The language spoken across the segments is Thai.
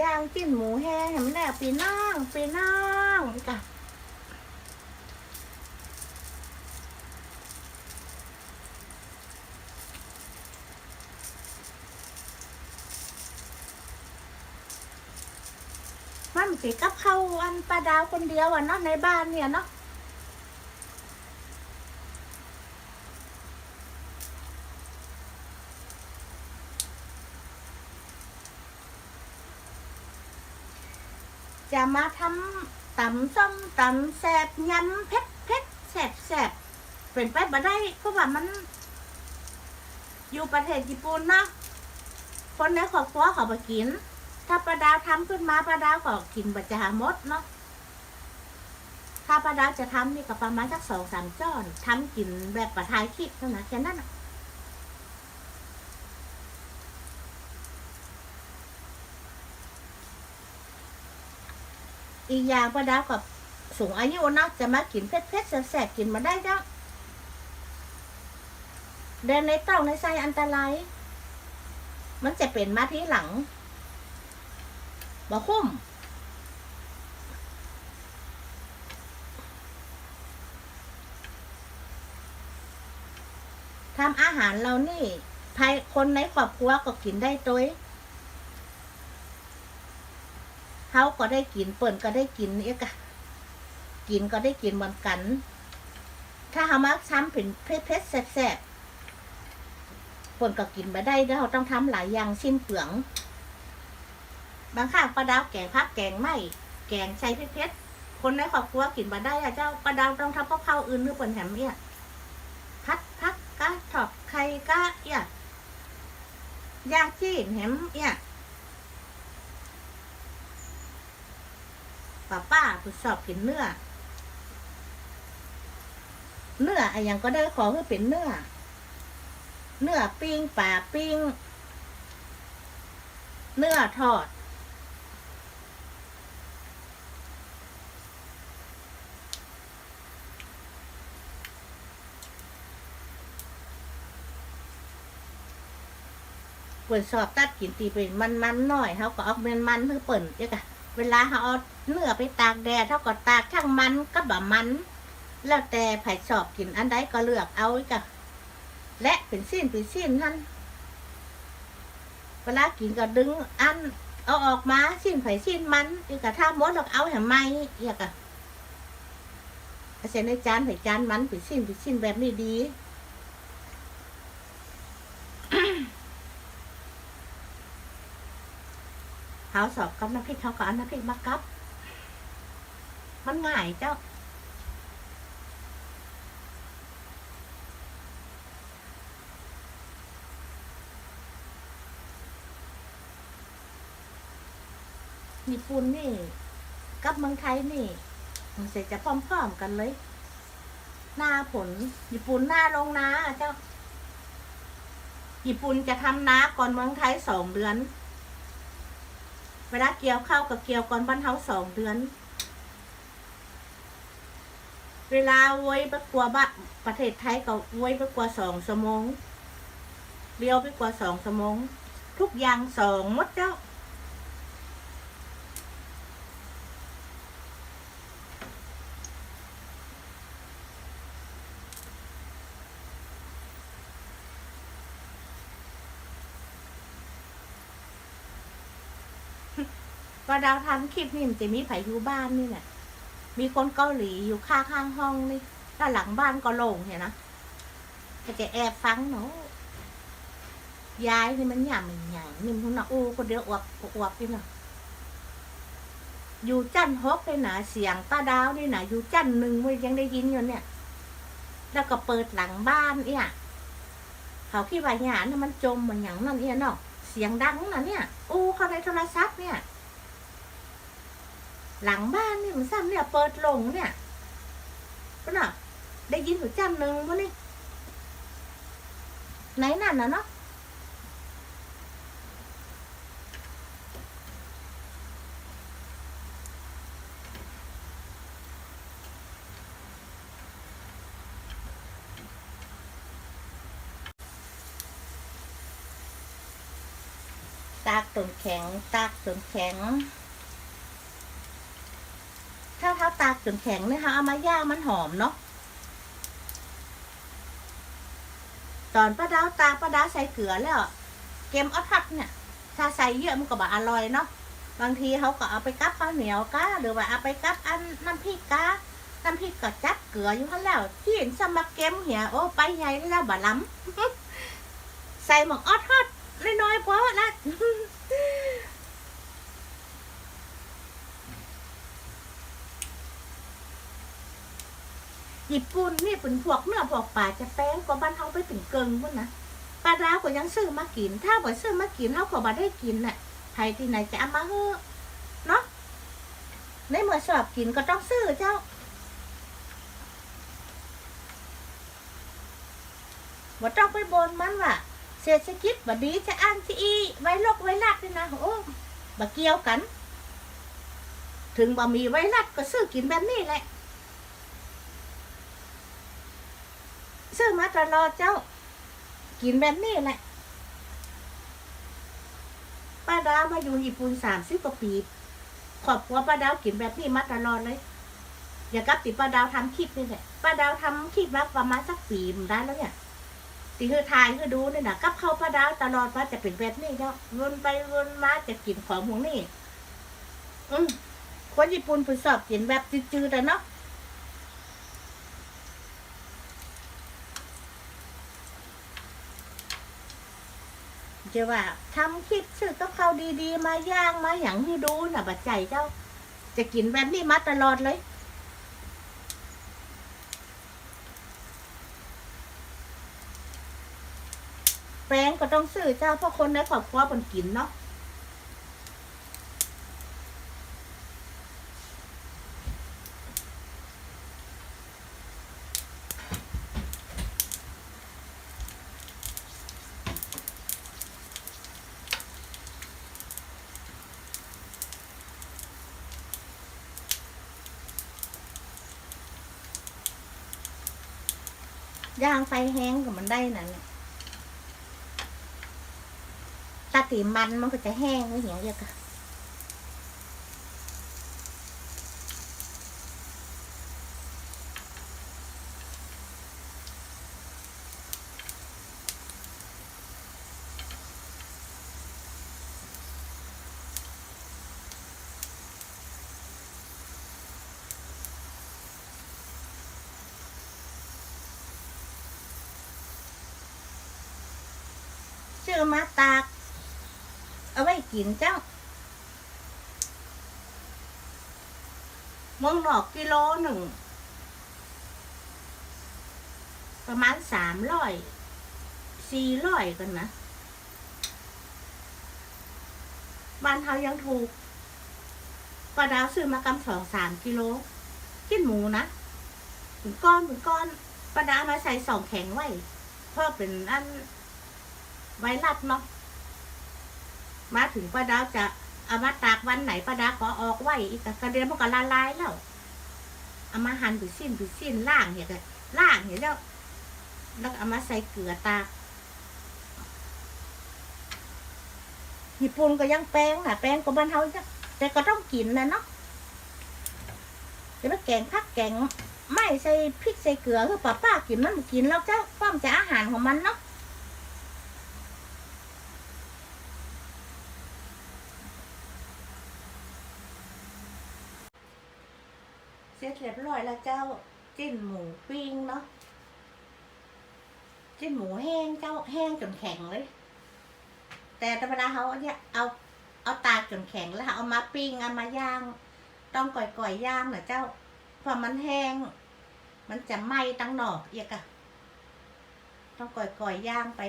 ย่างจิ้นหมูแห้งเห็นไหมปีน้องปีน้องนี่กะมันสิกับเข้าอันปลาดาวคนเดียวอะเนาะในบ้านเนี่ยเนาะ จะมาทำตำส้มตำแสบยำเผ็ดเผ็ดแสบแสบเป็นไปบ่ได้เพราะว่ามัน อยู่ประเทศญี่ปุ่นเนาะคนในครอบครัวเขาไปกิน ถ้าประดาวทำขึ้นมาประดาวก็กินบัจาหมดเนาะถ้าประดาวจะทำนี่ก็ประมาณสักสองสามจ้อนทำกินแบบประทายคลิปเท่านั้นแค่นั้น อีกอย่างประดาวกับสูงอายุนะจะมากินเผ็ดเผ็ดๆแสบๆกินมาได้เนาะเดินในเต้องในไส้อันตราย มันจะเป็นมาที่หลังบ่คุ้มทำอาหารเรานี่ภายคนในครอบครัวก็กินได้ตัว เองเขาก็ได้กินเปิ่นก็ได้กินเอกะกินก็ได้กินเหมือนกัน ถ้าเขามาทำเป็นเพชรเพชรแสบๆเปิ่นก็กินมาได้แล้วเราต้องทำหลายอย่างสิ้นเปลือง บางครั้งปลาดาวแกงพักแกงไม่แกงใช้เพชรเพชรคนในครอบครัวกินมาได้อะเจ้าปลาดาวต้องทำกับข้าวอื่นหรือเปิ่นแหมเนี่ยพัดพักกะถอบไข่กะเนี่ยย่างจีนแหมเนี่ย ป้าป้าคุณชอบกินเนื้อ เนื้ออะไรยังก็ได้ขอคือเป็นเนื้อ เนื้อปิ้งป่าปิ้ง เนื้อทอด เปิดสอบตัดกินตีเป็นมันมันๆหน่อยเขาก็เอาเป็นมันเพื่อเปิ่นเจ้ากะ เวลาเขาเอาเนื้อไปตากแดดเท่ากับตากทั้งมันก็แบบมัน แล้วแต่ไผ่ชอบกินอันใดก็เลือกเอาอีกะและเป็นสิ้นเป็นสิ้นท่านเวลากินก็ดึงอันเอาออกมาสิ้นไผ่สิ้นมันอีกะถ้ามดเราเอาแหมไม่อีกะเอาเสร็จในจานไผ่จานมันเป็นสิ้นเป็นสิ้นแบบนี้ดี เขาสอบกับน้ำพริกเขาก็เอาน้ำพริกมากับ มันง่ายเจ้าญี่ปุ่นนี่ กับเมืองไทยนี่มันเสร็จจะพร้อมๆกันเลย หน้าผล ญี่ปุ่นหน้าลงนาเจ้า ญี่ปุ่นจะทำนาก่อนเมืองไทยสองเดือน เวลาเกี่ยวข้าวกับเกี่ยวก่อนบ้านเฮาสองเดือน เวลาโวยไปกลัวบ้าประเทศไทยก็โวยไปกลัวสองชั่วโมงเลี้ยวไปกลัวสองชั่วโมงทุกอย่างสองมดเจ้า ว่าดาวทำคลิปนี่มันจะมีไผอยู่บ้านนี่แหละมีคนเกาหลีอยู่ข้างข้างๆห้องนี่ด้านหลังบ้านก็โล่งเห็นนะก็จะแอบฟังเนาะยายนี่มันหยาบมันหยาบนี่มันนะอู้คนเดียวอวบอวบนี่นะอยู่จันฮกเลยนะเสียงป้าดาวนี่นะอยู่จันหนึ่งมันยังได้ยินอยู่เนี่ย แล้วก็เปิดหลังบ้านเนี่ยเขาคิดว่าหยานี่มันจมเหมือนอย่างนั่นเนี่ยเนาะเสียงดังนะเนี่ยอู้เขาในโทรศัพท์เนี่ย หลังบ้านนี่มันซ้ำเนี่ยเปิดลงเนี่ยก็น่ะ ได้ยินหัวจันหนึ่งวะนี่ไหนนั่นน่ะเนาะตากจนแข็งตากจนแข็ง ถ้าเท้าตากจนแข็งเนี่ยค่ะเอามาย่างมันหอมเนาะตอนป้าดาวตาป้าดาวใส่เกลือแล้ว เกมออทัดเนี่ย ถ้าใส่เยอะมันก็บะอร่อยเนาะบางทีเขาก็เอาไปกับข้าวเหนียวก้าหรือว่าเอาไปกับอันน้ำพริกก้าน้ำพริกก็จัดเกลืออยู่ข้างแล้วที่เห็นสมัครเกมเหียโอ้ไปใหญ่แล้วบะล้ำใส่หมกออทอดน้อยๆพอละ ญี่ปุ่นนี่เป็นพวกเนื้อพวกปลาจะแป้งก็บ้านเขาไปถึงเกิงพุ่นนะปลาดาวก็ยังซื้อมากิน ถ้าบ่ซื้อมากินเขาก็บ่ได้กินน่ะใครที่ไหนจะเอามาเฮ้อเนาะในเมื่อสอบกินก็ต้องซื้อเจ้าว่ต้องไปบนมันว่าเศรษฐกิจบัดดีจะอ่านที่อีไว้โรคไว้รัดนี่นะโอ้บ่เกี่ยวกัน ถึงบ่มีไว้รัดก็ซื้อกินแบบนี้แหละ ซื้อมาตลอดเจ้า กินแบบนี้แหละ ป้าดาวมาอยู่ญี่ปุ่นสามสิบกว่าปีครอบครัวป้าดาวกินแบบนี้มาตลอดเลย อย่ากลับติป้าดาวทำคลิปนี่แหละป้าดาวทำคลิปมาประมาณสักปีมได้แล้วเนี่ยที่คือถ่ายคือดูเนี่ยนะกับเข้าปลาดาวตลอดว่าจะเป็นแบบนี้เนาวนไปวนมาจะกินของหมูนี่อืมคนญี่ปุ่นฝึกสอบกินแบบจืดๆแต่เนาะ จะว่าทำคลิปชื่อต้องเข้าดีๆ มาย่างมาอย่างที่ดูน่ะบัดใจเจ้า จะกินแบบนี้มาตลอดเลยแป้งก็ต้องซื้อเจ้าเพราะคนในครอบครัวมันกินเนาะ ย่างไฟแห้งกับมันได้นั่นเนี่ยถ้าตีมันมันก็จะแห้งไม่เหี่ยวเยอะกะ ซื้อมาตาก เอาไว้กินเจ้ามงดอกกิโลหนึ่ง ประมาณสามร้อยสี่ร้อยกันนะบ้านเขายังถูกปลาดาวซื้อมากำสองสามกิโลกินหมูนะถึงก้อนถึงก้อนปลาดาวเอามาใส่สองแข็งไว้เพราะเป็นอัน ไว้รัดเนาะมาถึงป้าดาวจะเอามาตากวันไหนป้าดาวขอออกไว้อีกแต่กระเดียวมันก็ละลายแล้วเอามาหั่นผืสิ้นผืสิ้นล่างเหี้ยก็ล่างเหี้ยแล้วแล้วเอามาใส่เกลือตากญี่ปุ่นก็ยังแป้งนะแป้งก็บ้านเฮาจ้ะแต่ก็ต้องกินนะเนาะจะมาแกงผักแกงไม่ใส่พริกใส่เกลือคือป้าป้ากินมันกินแล้วเจ้าความจะอาหารของมันเนาะ เรียบร้อยแล้วเจ้าจิ้นหมูปิ้งเนาะจิ้นหมูแห้งเจ้าแห้งจนแข็งเลย แต่ธรรมดาเขาเนี่ยเอาเอาตากจนแข็งแล้วเอามาปิ้งเอามาย่าง ต้องก่อยก่อยๆย่างนะเจ้าพอมันแห้ง มันจะไหม้ตั้งหนอกเอียกอะต้องก่อยก่อยๆย่างไป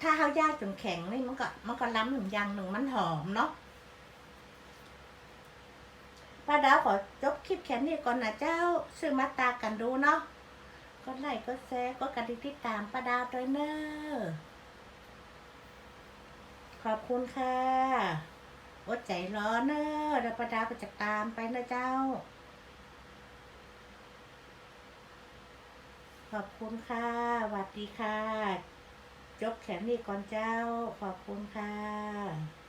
ถ้าเขาย่างจนแข็งนี่มันก็มันก็ล้ำหนึ่งย่างหนึ่งมันหอมเนาะ ป้าดาวขอจบคลิปแค่นี้ก่อนนะเจ้าซื้อมาตากันดูเนาะก็ไลค์ก็แชร์ก็กระดิ่งติดตามป้าดาวด้วยเนอะขอบคุณค่ะอดใจรอเนอะแล้วป้าดาวก็จะตามไปนะเจ้า ขอบคุณค่ะสวัสดีค่ะจจบแค่นี้ก่อนเจ้า ขอบคุณค่ะ